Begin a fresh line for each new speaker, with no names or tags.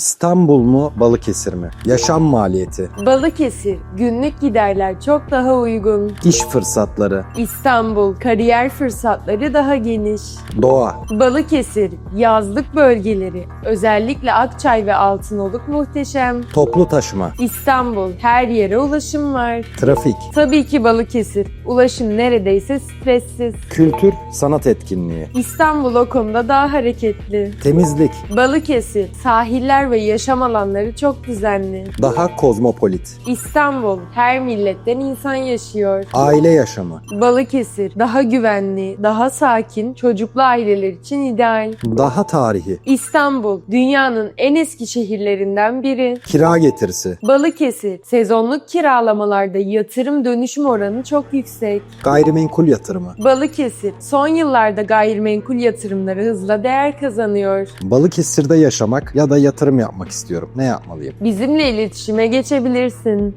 İstanbul mu, Balıkesir mi? Yaşam maliyeti,
Balıkesir, günlük giderler çok daha uygun.
iş fırsatları,
İstanbul, kariyer fırsatları daha geniş.
doğa,
Balıkesir, yazlık bölgeleri, özellikle Akçay ve Altınoluk muhteşem.
toplu taşıma,
İstanbul, her yere ulaşım var.
trafik,
Tabii ki Balıkesir, ulaşım neredeyse stressiz.
kültür, sanat etkinliği,
İstanbul o konuda daha hareketli.
temizlik,
Balıkesir, sahiller ve yaşam alanları çok düzenli.
daha kozmopolit,
İstanbul, her milletten insan yaşıyor.
aile yaşamı,
Balıkesir, daha güvenli, daha sakin, çocuklu aileler için ideal.
daha tarihi,
İstanbul, dünyanın en eski şehirlerinden biri.
kira getirisi,
Balıkesir, sezonluk kiralamalarda yatırım dönüşüm oranı çok yüksek.
gayrimenkul yatırımı,
Balıkesir, son yıllarda gayrimenkul yatırımları hızla değer kazanıyor.
Balıkesir'de yaşamak ya da yatırım yapmak istiyorum. Ne yapmalıyım?
Bizimle iletişime geçebilirsin.